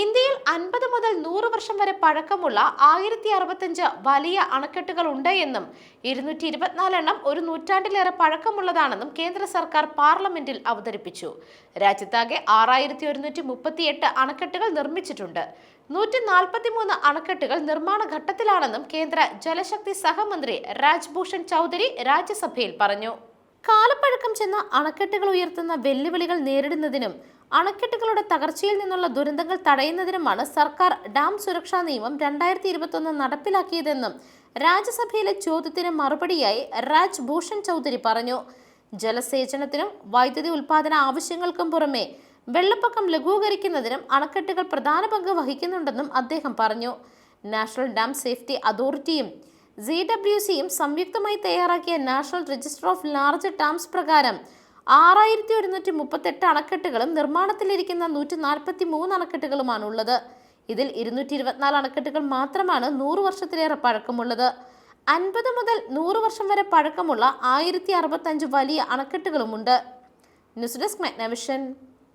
ഇന്ത്യയിൽ അൻപത് മുതൽ നൂറ് വർഷം വരെ പഴക്കമുള്ള ആയിരത്തി അറുപത്തഞ്ച് വലിയ അണക്കെട്ടുകൾ ഉണ്ട് എന്നും ഇരുന്നൂറ്റി ഇരുപത്തിനാലെണ്ണം ഒരു നൂറ്റാണ്ടിലേറെ പഴക്കമുള്ളതാണെന്നും കേന്ദ്ര സർക്കാർ പാർലമെന്റിൽ അവതരിപ്പിച്ചു. രാജ്യത്താകെ ആറായിരത്തി ഒരുന്നൂറ്റി മുപ്പത്തിയെട്ട് അണക്കെട്ടുകൾ നിർമ്മിച്ചിട്ടുണ്ട്. നൂറ്റി നാൽപ്പത്തിമൂന്ന് അണക്കെട്ടുകൾ നിർമ്മാണ ഘട്ടത്തിലാണെന്നും കേന്ദ്ര ജലശക്തി സഹമന്ത്രി രാജ്ഭൂഷൺ ചൗധരി രാജ്യസഭയിൽ പറഞ്ഞു. കാലപ്പഴക്കം ചെന്ന അണക്കെട്ടുകൾ ഉയർത്തുന്ന വെല്ലുവിളികൾ നേരിടുന്നതിനും അണക്കെട്ടുകളുടെ തകർച്ചയിൽ നിന്നുള്ള ദുരന്തങ്ങൾ തടയുന്നതിനുമാണ് സർക്കാർ ഡാം സുരക്ഷാ നിയമം രണ്ടായിരത്തി ഇരുപത്തൊന്ന് നടപ്പിലാക്കിയതെന്നും രാജ്യസഭയിലെ ചോദ്യത്തിന് മറുപടിയായി രാജ് ഭൂഷൺ ചൗധരി പറഞ്ഞു. ജലസേചനത്തിനും വൈദ്യുതി ഉൽപാദന ആവശ്യങ്ങൾക്കും പുറമെ വെള്ളപ്പൊക്കം ലഘൂകരിക്കുന്നതിനും അണക്കെട്ടുകൾ പ്രധാന പങ്ക് വഹിക്കുന്നുണ്ടെന്നും അദ്ദേഹം പറഞ്ഞു. നാഷണൽ ഡാം സേഫ്റ്റി അതോറിറ്റിയും സി ഡബ്ല്യു സിയും സംയുക്തമായി തയ്യാറാക്കിയ national register of large dams പ്രകാരം ആറായിരത്തി ഒരുന്നൂറ്റി മുപ്പത്തെട്ട് അണക്കെട്ടുകളും നിർമ്മാണത്തിലിരിക്കുന്ന നൂറ്റി നാൽപ്പത്തി മൂന്ന് അണക്കെട്ടുകളുമാണ് ഉള്ളത് ഇതിൽ ഇരുന്നൂറ്റി ഇരുപത്തിനാല് അണക്കെട്ടുകൾ മാത്രമാണ് നൂറ് വർഷത്തിലേറെ പഴക്കമുള്ളത്. അൻപത് മുതൽ നൂറ് വർഷം വരെ പഴക്കമുള്ള ആയിരത്തി അറുപത്തഞ്ച് വലിയ അണക്കെട്ടുകളുമുണ്ട്. News desk മെഗ്നവിഷൻ.